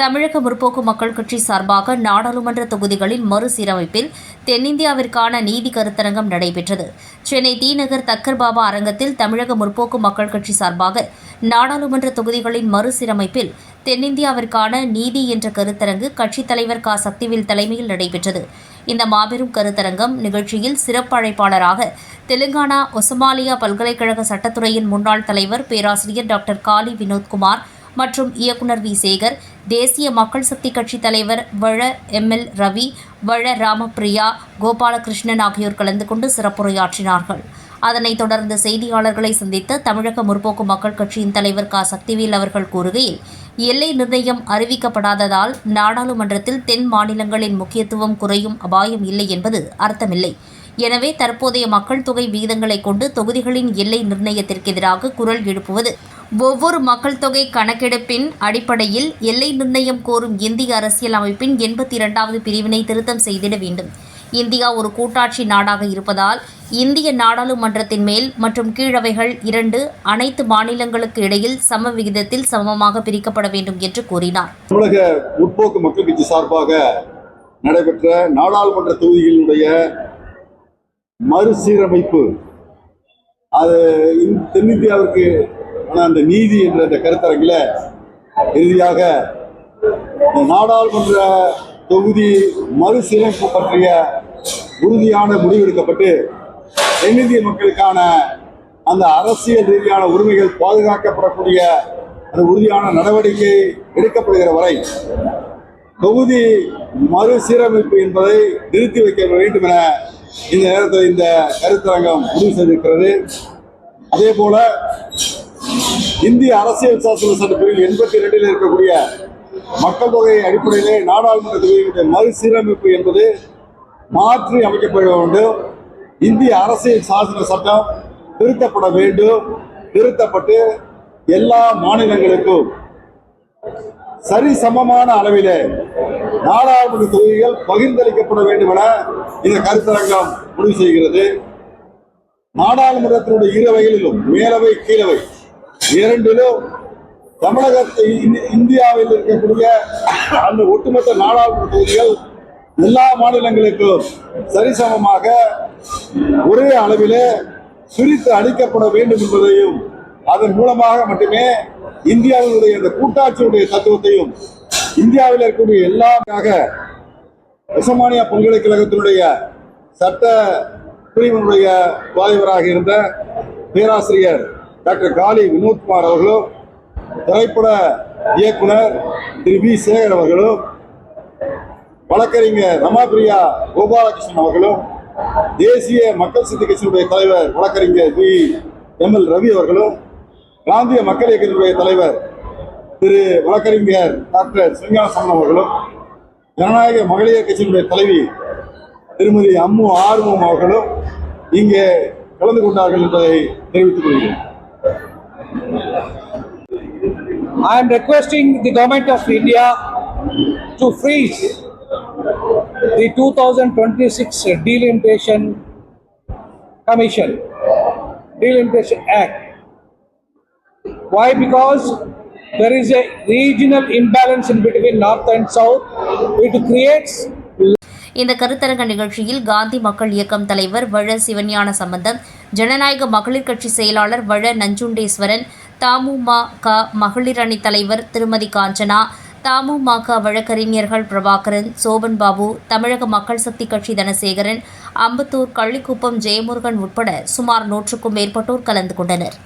தமிழக முற்போக்கு மக்கள் கட்சி சார்பாக நாடாளுமன்ற தொகுதிகளின் மறுசீரமைப்பில் தென்னிந்தியாவிற்கான நீதி கருத்தரங்கம் நடைபெற்றது. சென்னை தீநகர் தக்கர் பாபா அரங்கத்தில் தமிழக முற்போக்கு மக்கள் கட்சி சார்பாக நாடாளுமன்ற தொகுதிகளின் மறுசீரமைப்பில் தென்னிந்தியாவிற்கான நீதி என்ற கருத்தரங்கு கட்சித் தலைவர் க. சக்திவேல் தலைமையில் நடைபெற்றது. இந்த மாபெரும் கருத்தரங்கம் நிகழ்ச்சியில் சிறப்பு அழைப்பாளராக தெலுங்கானா ஒசமாலியா பல்கலைக்கழக சட்டத்துறையின் முன்னாள் தலைவர் பேராசிரியர் டாக்டர் காளி வினோத்குமார் மற்றும் இயக்குனர் வி. சேகர் தேசிய மக்கள் சக்தி கட்சி தலைவர் வழ. எம்எல் ரவி வழ. ராமபிரியா கோபாலகிருஷ்ணன் ஆகியோர் கலந்து கொண்டு சிறப்புரையாற்றினார்கள். அதனைத் தொடர்ந்து செய்தியாளர்களை சந்தித்த தமிழக முற்போக்கு மக்கள் கட்சியின் தலைவர் க. சக்திவேல் அவர்கள் கூறுகையில் எல்லை நிர்ணயம் அறிவிக்கப்படாததால் நாடாளுமன்றத்தில் தென் மாநிலங்களின் முக்கியத்துவம் குறையும் அபாயம் இல்லை என்பது அர்த்தமில்லை. எனவே தற்போதைய மக்கள் தொகை விகிதங்களை கொண்டு தொகுதிகளின் எல்லை நிர்ணயத்திற்கு எதிராக குரல் எழுப்புவது ஒவ்வொரு மக்கள் தொகை கணக்கெடுப்பின் அடிப்படையில் எல்லை நிர்ணயம் கோரும் இந்திய அரசியல் அமைப்பின் எண்பத்தி இரண்டாவது பிரிவினை திருத்தம் செய்திட வேண்டும். இந்தியா ஒரு கூட்டாட்சி நாடாக இருப்பதால் இந்திய நாடாளுமன்றத்தின் மேல் மற்றும் கீழவைகள் இரண்டு அனைத்து மாநிலங்களுக்கு இடையில் சம விகிதத்தில் சமமாக பிரிக்கப்பட வேண்டும் என்று கூறினார். தமிழக முற்போக்கு மக்கள் கட்சி சார்பாக நடைபெற்ற நாடாளுமன்ற தொகுதிகளினுடைய மறுசீரமைப்பு அது தென்னிந்தியாவிற்கு ஆனால் அந்த நீதி என்ற அந்த கருத்தரங்கில் இறுதியாக நாடாளுமன்ற தொகுதி மறுசீரமைப்பு பற்றிய உறுதியான முடிவெடுக்கப்பட்டு தென்னிந்திய மக்களுக்கான அந்த அரசியல் ரீதியான உரிமைகள் பாதுகாக்கப்படக்கூடிய அந்த உறுதியான நடவடிக்கை எடுக்கப்படுகிற வரை தொகுதி மறுசீரமைப்பு என்பதை நிறுத்தி வைக்க வேண்டும் என இந்த நேரத்தில் இந்த கருத்தரங்கம் முடிவு செய்திருக்கிறது. அதே போல இந்திய அரசியல் சாசன சட்டத்தில் எண்பத்தி ரெண்டில் இருக்கக்கூடிய மக்கள் தொகை அடிப்படையிலே நாடாளுமன்ற தொகுதியினுடைய மறுசீரமைப்பு என்பது மாற்றி அமைக்கப்பட வேண்டும். இந்திய அரசியல் சாசன சட்டம் திருத்தப்பட வேண்டும். திருத்தப்பட்டு எல்லா மாநிலங்களுக்கும் சரி சமமான அளவிலே நாடாளுமன்ற தொகுதிகள் பகிர்ந்தளிக்கப்பட வேண்டும் என இந்த கருத்தரங்கம் முடிவு செய்கிறது. நாடாளுமன்றத்தினுடைய இரு வகைகளிலும் மேலவை கீழவை இரண்டிலும் தமிழகத்தை இந்தியாவில் இருக்கக்கூடிய அந்த ஒட்டுமொத்த நாடாளுமன்ற தொகுதிகள் எல்லா மாநிலங்களுக்கும் சரிசமமாக ஒரே அளவிலே பிரித்து அளிக்கப்பட வேண்டும் என்பதையும் அதன் மூலமாக மட்டுமே இந்தியாவினுடைய இந்த கூட்டாட்சியுடைய தத்துவத்தையும் இந்தியாவில் இருக்கக்கூடிய எல்லாருக்காக உஸ்மானியா பல்கலைக்கழகத்தினுடைய சட்ட பிரிவினுடைய தலைவராக இருந்த பேராசிரியர் டாக்டர் காளி வினோத்குமார் அவர்களும் திரைப்பட இயக்குனர் திரு வி. சேகர் அவர்களும் வழக்கறிஞர் ரமாபிரியா கோபாலகிருஷ்ணன் அவர்களும் தேசிய மக்கள் சக்தி கட்சியினுடைய தலைவர் வழக்கறிஞர் வி. எம். எல். ரவி அவர்களும் காந்திய மக்கள் இயக்கத்தினுடைய தலைவர் திரு வழக்கறிஞர் டாக்டர் சிங்கார சமன் அவர்களும் ஜனநாயக மகளிர் கட்சியினுடைய தலைவி திருமதி அம்மு ஆர்வம் அவர்களும் இங்கே கலந்து கொண்டார்கள் என்பதை தெரிவித்துக் கொள்கிறேன். I am requesting the government of India to freeze the 2026 Delimitation Commission, Delimitation Act. Why? Because there is a regional imbalance in between North and South. It creates இந்த கருத்தரங்க நிகழ்ச்சியில் காந்தி மக்கள் இயக்கம் தலைவர் வழ சிவஞான சம்பந்தம் ஜனநாயக மகளிர் கட்சி செயலாளர் வழ நஞ்சுண்டேஸ்வரன் தமுமக மகளிர் அணி தலைவர் திருமதி காஞ்சனா தமுமக வழக்கறிஞர்கள் பிரபாகரன் சோபன் பாபு தமிழக மக்கள் சக்தி கட்சி தனசேகரன் அம்பத்தூர் கள்ளிக்குப்பம் ஜெயமுருகன் உட்பட சுமார் நூற்றுக்கும் மேற்பட்டோர் கலந்து கொண்டனர்.